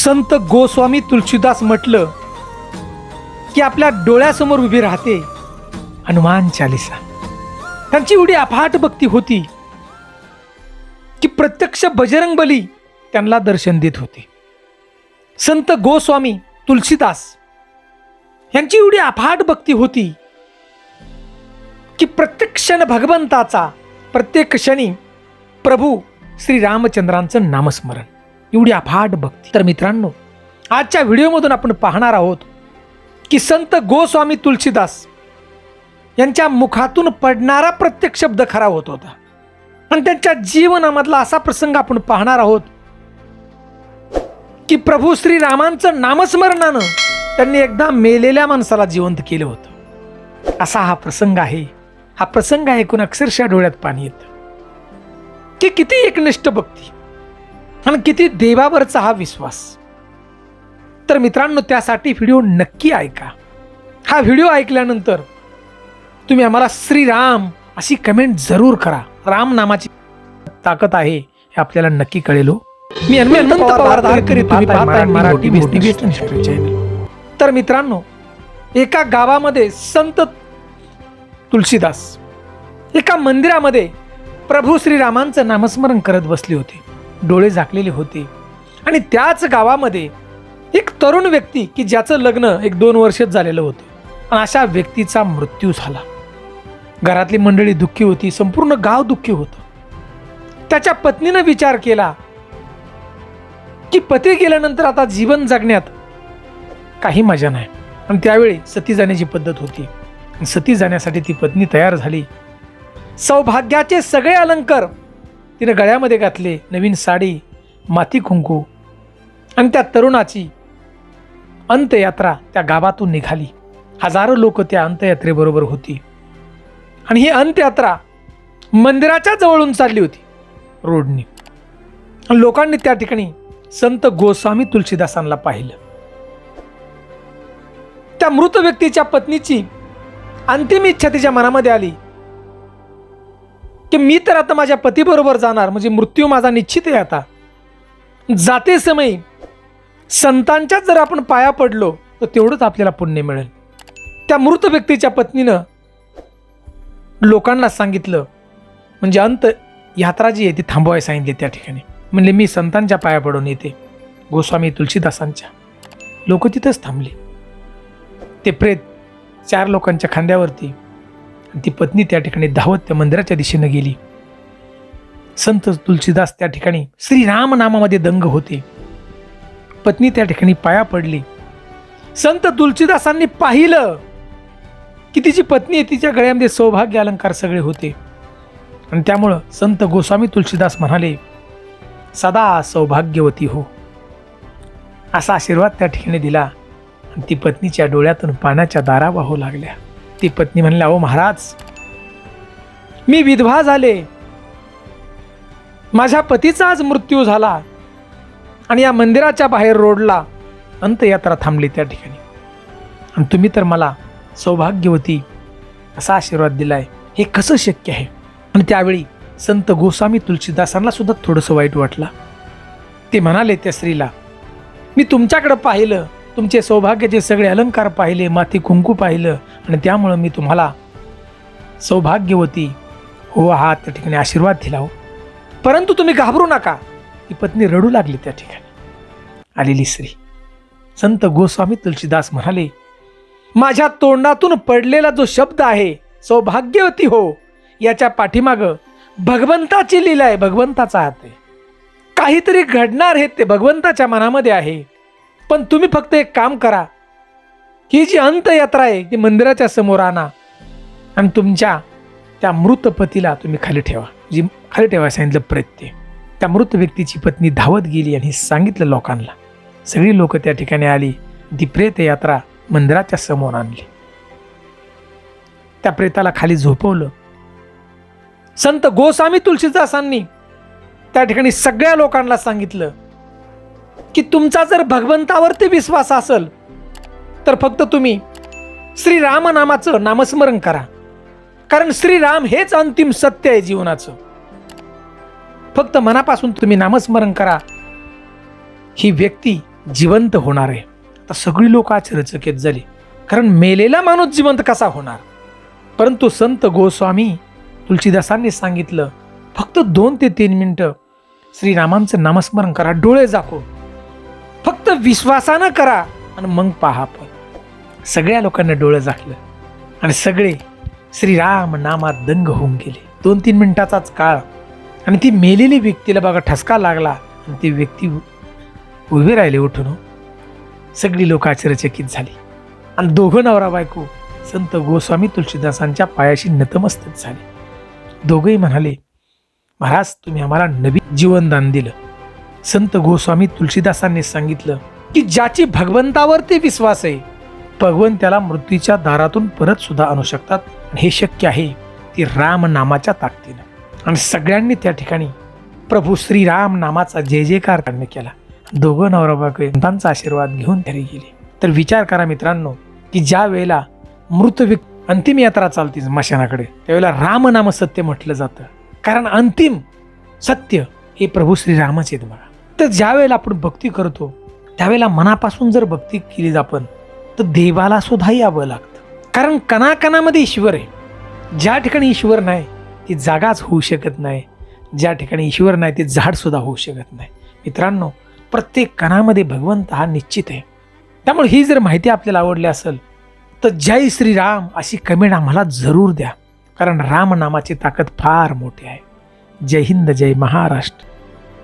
संत गोस्वामी तुलसीदास म्हटलं की आपल्या डोळ्यासमोर उभी राहते. हनुमान चालिसा. त्यांची एवढी अफाट भक्ती होती की प्रत्यक्ष बजरंग बली त्यांना दर्शन देत होते. संत गोस्वामी तुलसीदास यांची एवढी अफाट भक्ती होती की प्रत्येक क्षण भगवंताचा प्रत्येक क्षणी प्रभू श्री रामचंद्रांचं नामस्मरण. एवढी अफाट भक्ती. तर मित्रांनो आजच्या व्हिडिओमधून आपण पाहणार आहोत की संत गोस्वामी तुलसीदास यांच्या मुखातून पडणारा प्रत्येक शब्द खरा होत होता. आणि त्यांच्या जीवनामधला असा प्रसंग आपण पाहणार आहोत की प्रभू श्री रामांचं नामस्मरणानं त्यांनी एकदा मेलेल्या माणसाला जिवंत केलं होतं. असा हा प्रसंग आहे. हा प्रसंग ऐकून अक्षरशः डोळ्यात पाणी येतं. की किती एकनिष्ठ भक्ती. आणि किती देवावरचा हा विश्वास. तर मित्रांनो त्यासाठी व्हिडिओ नक्की ऐका. हा व्हिडिओ ऐकल्यानंतर तुम्ही आम्हाला श्रीराम अशी कमेंट जरूर करा. राम नामाची ताकद आहे हे आपल्याला नक्की कळेल हो. मी पवार मराठी चॅनल तर मित्रांनो एका गावामध्ये संत तुलसीदास एका मंदिरामध्ये प्रभू श्रीरामांचं नामस्मरण करत बसले होते. डोळे झाकलेले होते. आणि त्याच गावामध्ये एक तरुण व्यक्ती की ज्याचं लग्न एक दोन वर्षच झालेलं होतं. आणि अशा व्यक्तीचा मृत्यू झाला. घरातली मंडळी दुःखी होती संपूर्ण गाव दुःखी होतं. त्याच्या पत्नीनं विचार केला की पती गेल्यानंतर आता जीवन जगण्यात काही मजा नाही. आणि त्यावेळी सती जाण्याची पद्धत होती. सती जाण्यासाठी ती पत्नी तयार झाली. सौभाग्याचे सगळे अलंकार तिने गळ्यामध्ये घातले नवीन साडी माती कुंकू आणि त्या तरुणाची अंत्ययात्रा त्या गावातून निघाली. हजारो लोक त्या अंत्ययात्रेबरोबर होती. आणि ही अंत्ययात्रा मंदिराच्या जवळून चालली होती रोडनी. लोकांनी त्या ठिकाणी संत गोस्वामी तुलसीदासांना पाहिलं. त्या मृत व्यक्तीच्या पत्नीची अंतिम इच्छा तिच्या मनामध्ये आली. की मी तर आता माझ्या पतीबरोबर जाणार म्हणजे मृत्यू माझा निश्चित आहे आता. जाते समय संतांच्याच जर आपण पाया पडलो तर तेवढंच आपल्याला पुण्य मिळेल. त्या मृत व्यक्तीच्या पत्नीनं लोकांना सांगितलं म्हणजे अंत यात्रा जी आहे ती थांबवाय सांगितली त्या ठिकाणी. म्हणले मी संतांच्या पाया पडून येते. गोस्वामी तुलसीदासांच्या. लोक तिथंच थांबले. ते प्रेत चार लोकांच्या खांद्यावरती ती पत्नी त्या ठिकाणी धावत त्या मंदिराच्या दिशेनं गेली. संत तुलसीदास त्या ठिकाणी श्रीराम नामामध्ये दंग होते. पत्नी त्या ठिकाणी पाया पडली. संत तुलसीदासांनी पाहिलं की तिची पत्नी तिच्या गळ्यामध्ये सौभाग्य अलंकार सगळे होते. आणि त्यामुळं संत गोस्वामी तुलसीदास म्हणाले सदा सौभाग्यवती हो. असा आशीर्वाद त्या ठिकाणी दिला आणि ती पत्नीच्या डोळ्यातून पाण्याच्या दारा वाहू लागल्या. ती पत्नी म्हणल्या अहो महाराज मी विधवा झाले. माझ्या पतीचा आज मृत्यू झाला आणि या मंदिराच्या बाहेर रोडला अंतयात्रा थांबली त्या ठिकाणी. आणि तुम्ही तर मला सौभाग्यवती असा आशीर्वाद दिलाय. हे कसं शक्य आहे? आणि त्यावेळी संत गोस्वामी तुलसीदासांना सुद्धा थोडंसं वाईट वाटलं. ते म्हणाले त्या स्त्रीला मी तुमच्याकडं पाहिलं. तुमचे सौभाग्याचे सगळे अलंकार पाहिले माती कुंकू पाहिलं आणि त्यामुळं मी तुम्हाला सौभाग्यवती हो हा त्या ठिकाणी आशीर्वाद दिला हो. परंतु तुम्ही घाबरू नका. ती पत्नी रडू लागली त्या ठिकाणी. आलेली स्त्री. संत गोस्वामी तुलसीदास म्हणाले माझ्या तोंडातून पडलेला जो शब्द आहे सौभाग्यवती हो याच्या पाठीमागं भगवंताची लीला आहे भगवंताचा हात आहे. काहीतरी घडणार हे ते भगवंताच्या मनामध्ये आहे. पण तुम्ही फक्त एक काम करा. ही जी अंतयात्रा आहे ती मंदिराच्या समोर आणा आणि तुमच्या त्या मृत पतीला तुम्ही खाली ठेवा. जी खाली ठेवा सांगितलं प्रत्यय. त्या मृत व्यक्तीची पत्नी धावत गेली आणि सांगितलं लोकांना. सगळी लोक त्या ठिकाणी आली. ती प्रेत यात्रा मंदिराच्या समोर आणली. त्या प्रेताला खाली झोपवलं. संत गोस्वामी तुलसीदासांनी त्या ठिकाणी सगळ्या लोकांना सांगितलं. की तुमचा जर भगवंतावरती विश्वास असेल तर फक्त तुम्ही श्रीरामनामाचं नामस्मरण करा. कारण श्रीराम हेच अंतिम सत्य आहे जीवनाचं. फक्त मनापासून तुम्ही नामस्मरण करा. ही व्यक्ती जिवंत होणार आहे. आता सगळी लोक आश्चर्यचकित झाली. कारण मेलेला माणूस जिवंत कसा होणार? परंतु संत गोस्वामी तुलसीदासांनी सांगितलं फक्त दोन ते तीन मिनटं श्रीरामांचं नामस्मरण करा डोळे झाकून. फक्त विश्वासानं करा आणि मग पहा पण. सगळ्या लोकांना डोळं झाकलं आणि सगळे श्रीराम नामात दंग होऊन गेले. दोन तीन मिनिटाचाच काळ. आणि ती मेलेली व्यक्तीला बघा ठसका लागला आणि ती व्यक्ती उभे राहिले उठून. सगळी लोक आश्चर्यचकित झाली. आणि दोघं नवरा बायको संत गोस्वामी तुलसीदासांच्या पायाशी नतमस्तक झाले. दोघंही म्हणाले महाराज तुम्ही आम्हाला नवीन जीवनदान दिलं. संत गोस्वामी तुलसीदासांनी सांगितलं की ज्याची भगवंतावरती विश्वास आहे भगवंत त्याला मृत्यूच्या दारातून परत सुद्धा आणू शकतात. हे शक्य आहे ती राम नामाच्या ताकदीनं. आणि सगळ्यांनी त्या ठिकाणी प्रभू श्रीराम नामाचा जय जयकार करणे केला. दोघं नवरा बायको आशीर्वाद घेऊन घरी गेले. तर विचार करा मित्रांनो की ज्या वेळेला मृत अंतिम यात्रा चालते मशानाकडे त्यावेळेला रामनाम सत्य म्हटलं जातं. कारण अंतिम सत्य हे प्रभू श्रीरामच आहेत बघा. तर ज्यावेळेला आपण भक्ती करतो त्यावेळेला मनापासून जर भक्ती केली आपण तर देवाला सुद्धा यावं लागतं. कारण कणाकणामध्ये ईश्वर आहे. ज्या ठिकाणी ईश्वर नाही ती जागाच होऊ शकत नाही. ज्या ठिकाणी ईश्वर नाही ते झाडसुद्धा होऊ शकत नाही. मित्रांनो प्रत्येक कणामध्ये भगवंत हा निश्चित आहे. त्यामुळे ही जर माहिती आपल्याला आवडली असेल तर जय श्रीराम अशी कमेंट आम्हाला जरूर द्या. कारण राम नामाची ताकद फार मोठी आहे. जय हिंद जय महाराष्ट्र.